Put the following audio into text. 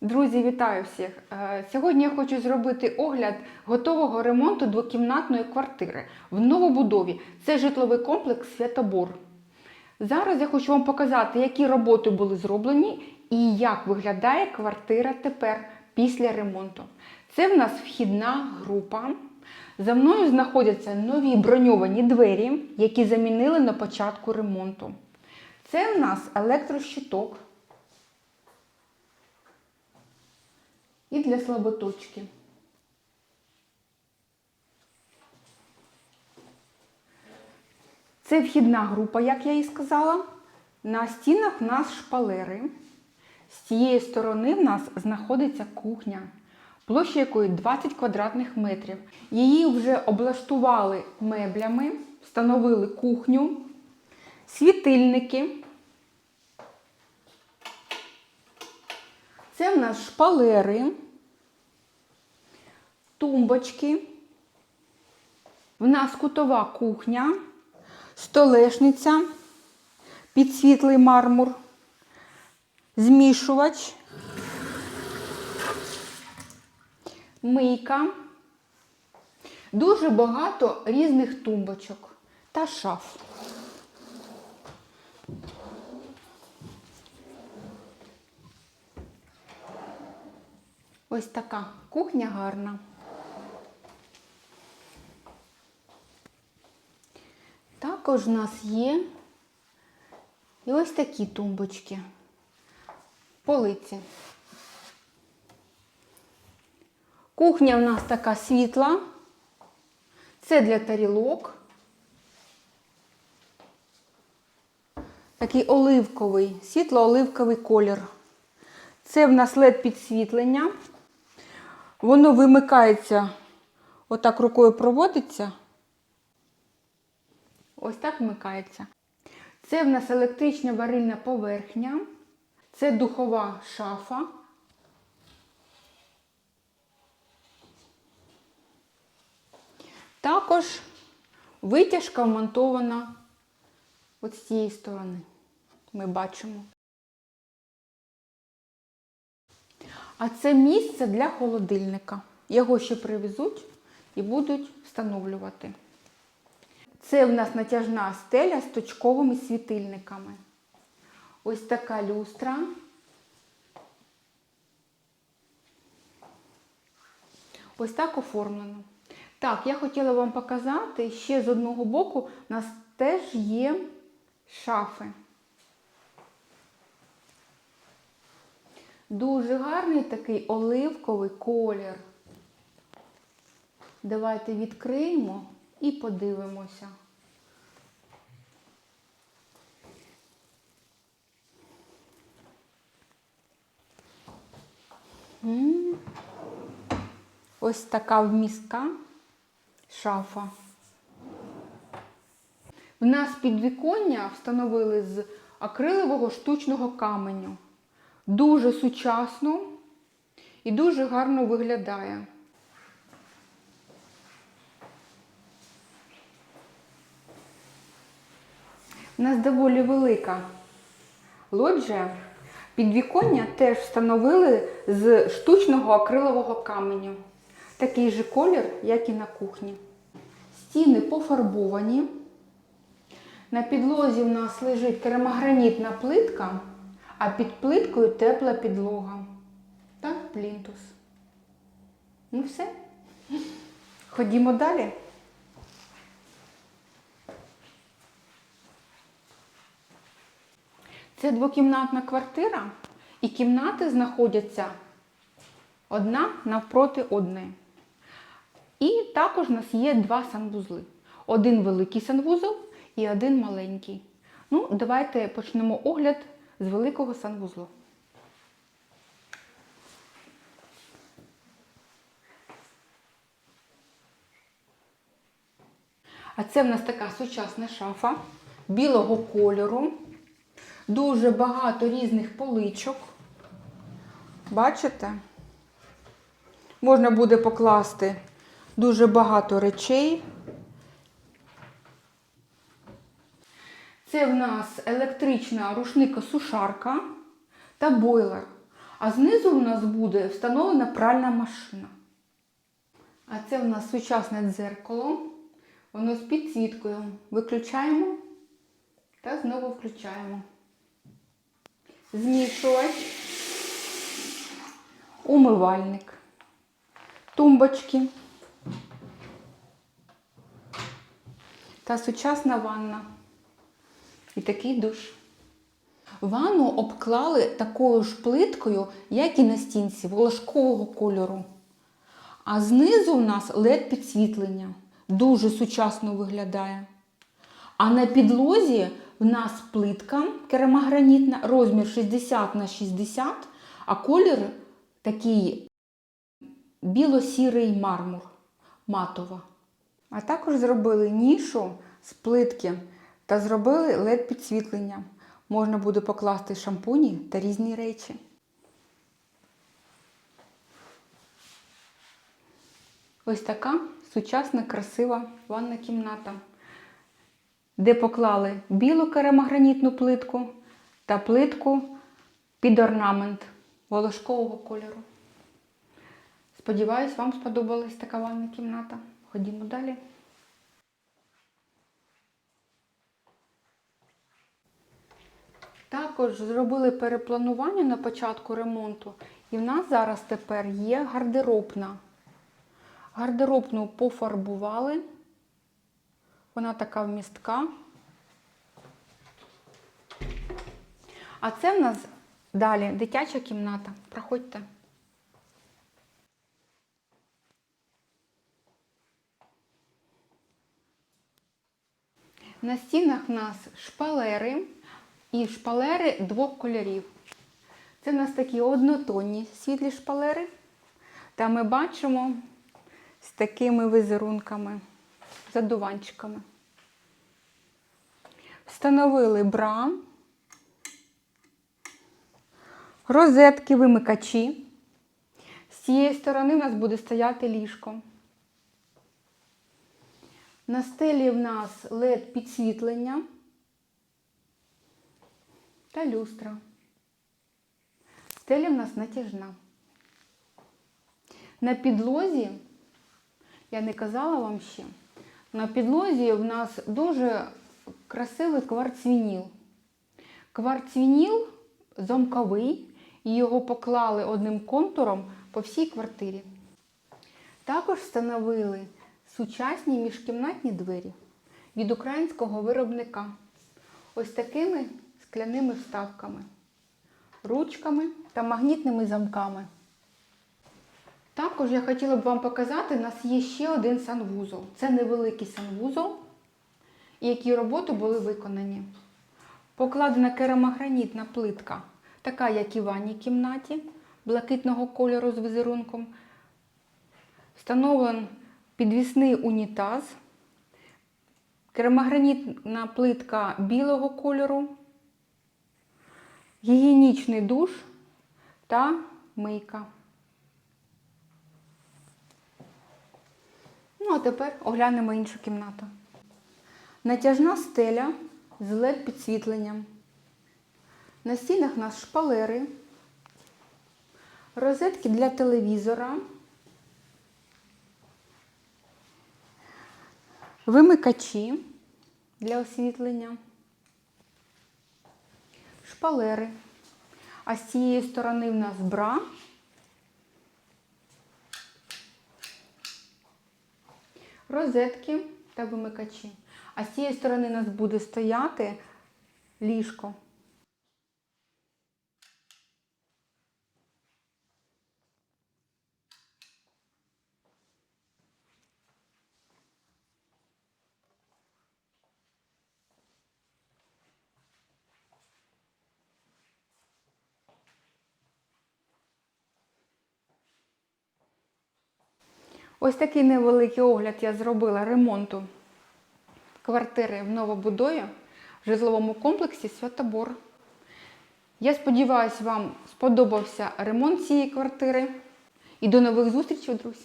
Друзі, вітаю всіх! Е, Сьогодні я хочу зробити огляд готового ремонту двокімнатної квартири в новобудові. Це житловий комплекс Святобор. Зараз я хочу вам показати, які роботи були зроблені і як виглядає квартира тепер після ремонту. Це в нас вхідна група. За мною знаходяться нові броньовані двері, які замінили на початку ремонту. Це в нас електрощиток. І для слаботочки. Це вхідна група, як я і сказала. На стінах в нас шпалери. З цієї сторони в нас знаходиться кухня, площа якої 20 квадратних метрів. Її вже облаштували меблями, встановили кухню, світильники. Це в нас шпалери, тумбочки. В нас кутова кухня, столешниця, підсвітлий мармур, змішувач, мийка. Дуже багато різних тумбочок та шаф. Ось така кухня гарна. Також у нас є і ось такі тумбочки, полиці. Кухня в нас така світла. Це для тарілок. Такий оливковий, світло-оливковий колір. Це в нас led підсвітлення. Воно вимикається, отак рукою проводиться. Ось так вмикається. Це в нас електрична варильна поверхня. Це духова шафа. Також витяжка вмонтована от з цієї сторони. Ми бачимо. А це місце для холодильника. Його ще привезуть і будуть встановлювати. Це в нас натяжна стеля з точковими світильниками. Ось така люстра. Ось так оформлено. Так, я хотіла вам показати, ще з одного боку у нас теж є шафи. Дуже гарний такий оливковий колір. Давайте відкриємо і подивимося. Ось така вмістка шафа. В нас підвіконня встановили з акрилового штучного каменю. Дуже сучасно і дуже гарно виглядає. У нас доволі велика лоджія. Підвіконня теж встановили з штучного акрилового каменю. Такий же колір, як і на кухні. Стіни пофарбовані. На підлозі в нас лежить керамогранітна плитка, а під плиткою тепла підлога. Та плінтус. Ну все. Ходімо далі. Це двокімнатна квартира, і кімнати знаходяться одна навпроти одне. І також у нас є два санвузли. Один великий санвузол і один маленький. Ну, давайте почнемо огляд з великого санвузлу. А це в нас така сучасна шафа білого кольору. Дуже багато різних поличок. Бачите? Можна буде покласти дуже багато речей. Це в нас електрична рушника-сушарка та бойлер. А знизу у нас буде встановлена пральна машина. А це в нас сучасне дзеркало. Воно з підсвіткою. Виключаємо та знову включаємо. Змішувач, умивальник, тумбочки та сучасна ванна. І такий душ. Ванну обклали такою ж плиткою, як і на стінці, волошкового кольору. А знизу у нас led підсвітлення. Дуже сучасно виглядає. А на підлозі в нас плитка керамогранітна, розмір 60 на 60, а колір такий біло-сірий мармур, матова. А також зробили нішу з плитки та зробили led підсвітлення. Можна буде покласти шампуні та різні речі. Ось така сучасна, красива ванна кімната, де поклали білу керамогранітну плитку та плитку під орнамент волошкового кольору. Сподіваюсь, вам сподобалась така ванна кімната. Ходімо далі. Також зробили перепланування на початку ремонту, і в нас зараз тепер є гардеробна. Гардеробну пофарбували. Вона така вмістка. А це в нас далі дитяча кімната. Проходьте. На стінах в нас шпалери і шпалери двох кольорів. Це в нас такі однотонні світлі шпалери. Та ми бачимо з такими візерунками, задуванчиками. Встановили бра, розетки, вимикачі. З цієї сторони в нас буде стояти ліжко. На стелі в нас LED підсвітлення та люстра. Стеля в нас натяжна. На підлозі, я не казала вам ще, на підлозі в нас дуже красивий кварцвініл. Кварцвініл замковий, і його поклали одним контуром по всій квартирі. Також встановили сучасні міжкімнатні двері від українського виробника. Ось такими скляними вставками, ручками та магнітними замками. Також я хотіла б вам показати, у нас є ще один санвузол. Це невеликий санвузол, які роботи були виконані. Покладена керамогранітна плитка, така, як і в ванній кімнаті, блакитного кольору з візерунком. Встановлений підвісний унітаз, керамогранітна плитка білого кольору, гігієнічний душ та мийка. Ну, а тепер оглянемо іншу кімнату. Натяжна стеля з led підсвітленням. На стінах у нас шпалери, розетки для телевізора, вимикачі для освітлення, шпалери. А з цієї сторони в нас бра. розетки та вимикачі. А з цієї сторони у нас буде стояти ліжко. Ось такий невеликий огляд я зробила ремонту квартири в новобудові в житловому комплексі Святобор. Я сподіваюся, вам сподобався ремонт цієї квартири. І до нових зустрічей, друзі!